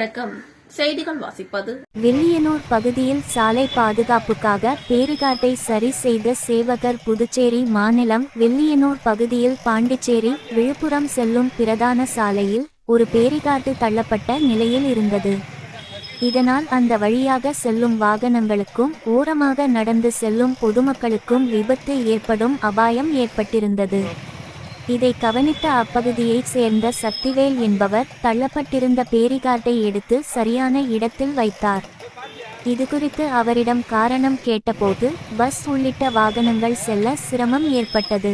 வணக்கம். செய்திகள் வாசிப்பது. வில்லியனூர் பகுதியில் சாலை பாதுகாப்புக்காக பேருகாட்டை சரி செய்த சேவகர் புதுச்சேரி மாநிலம் வில்லியனூர் பகுதியில் பாண்டிச்சேரி விழுப்புரம் செல்லும் பிரதான சாலையில் ஒரு பேரிகாட்டு தள்ளப்பட்ட நிலையில் இருந்தது. இதனால் அந்த வழியாக செல்லும் வாகனங்களுக்கும் ஓரமாக நடந்து செல்லும் பொதுமக்களுக்கும் விபத்து ஏற்படும் அபாயம் ஏற்பட்டிருந்தது. இதை கவனித்த அப்பகுதியைச் சேர்ந்த சக்திவேல் என்பவர் தள்ளப்பட்டிருந்த பேரிகார்டை எடுத்து சரியான இடத்தில் வைத்தார். இதுகுறித்து அவரிடம் காரணம் கேட்டபோது பஸ் உள்ளிட்ட வாகனங்கள் செல்ல சிரமம் ஏற்பட்டது.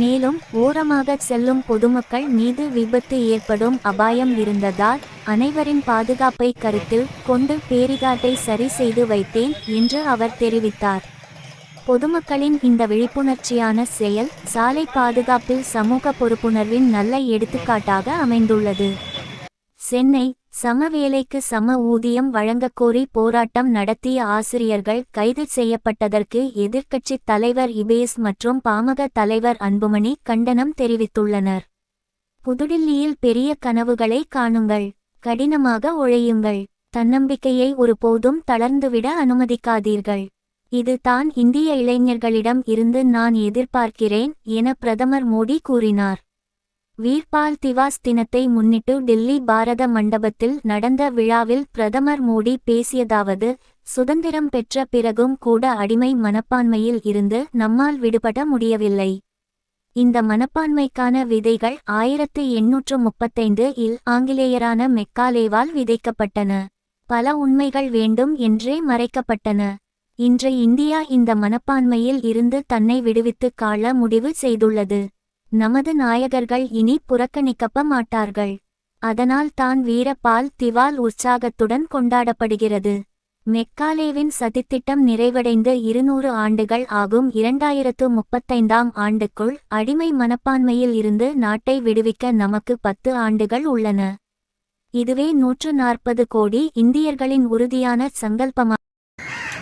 மேலும் ஓரமாக செல்லும் பொதுமக்கள் மீது விபத்து ஏற்படும் அபாயம் இருந்ததால் அனைவரின் பாதுகாப்பை கருத்தில் கொண்டு பேரிகாட்டை சரி செய்து வைத்தேன் என்று அவர் தெரிவித்தார். பொதுமக்களின் இந்த விழிப்புணர்ச்சியான செயல் சாலை பாதுகாப்பில் சமூக பொறுப்புணர்வின் நல்ல எடுத்துக்காட்டாக அமைந்துள்ளது. சென்னை சம வேலைக்கு சம ஊதியம் வழங்கக்கோரி போராட்டம் நடத்திய ஆசிரியர்கள் கைது செய்யப்பட்டதற்கு எதிர்க்கட்சித் தலைவர் இபேஸ் மற்றும் பாமக தலைவர் அன்புமணி கண்டனம் தெரிவித்துள்ளனர். புதுடில்லியில் பெரிய கனவுகளை காணுங்கள். கடினமாக உழையுங்கள். தன்னம்பிக்கையை ஒருபோதும் தளர்ந்துவிட அனுமதிக்காதீர்கள். இது தான் இந்திய இளைஞர்களிடம் இருந்து நான் எதிர்பார்க்கிறேன் என பிரதமர் மோடி கூறினார். வீர்பால் திவாஸ் தினத்தை முன்னிட்டு டெல்லி பாரத மண்டபத்தில் நடந்த விழாவில் பிரதமர் மோடி பேசியதாவது சுதந்திரம் பெற்ற பிறகும் கூட அடிமை மனப்பான்மையில் இருந்து நம்மால் விடுபட முடியவில்லை. இந்த மனப்பான்மைக்கான விதைகள் ஆயிரத்து எண்ணூற்று முப்பத்தைந்து இல் ஆங்கிலேயரான மெக்காலேவால் விதைக்கப்பட்டன. பல உண்மைகள் வேண்டும் என்றே மறைக்கப்பட்டன. இன்று இந்தியா இந்த மனப்பான்மையில் இருந்து தன்னை விடுவித்து காள முடிவு செய்துள்ளது. நமது நாயகர்கள் இனி புறக்கணிக்கப்ப மாட்டார்கள். அதனால் தான் வீரபால் திவால் உற்சாகத்துடன் கொண்டாடப்படுகிறது. மெக்காலேவின் சதித்திட்டம் நிறைவடைந்து இருநூறு ஆண்டுகள் ஆகும். இரண்டாயிரத்து முப்பத்தைந்தாம் ஆண்டுக்குள் அடிமை மனப்பான்மையில் இருந்து நாட்டை விடுவிக்க நமக்கு பத்து ஆண்டுகள் உள்ளன. இதுவே நூற்று நாற்பது கோடி இந்தியர்களின் உறுதியான சங்கல்பமாக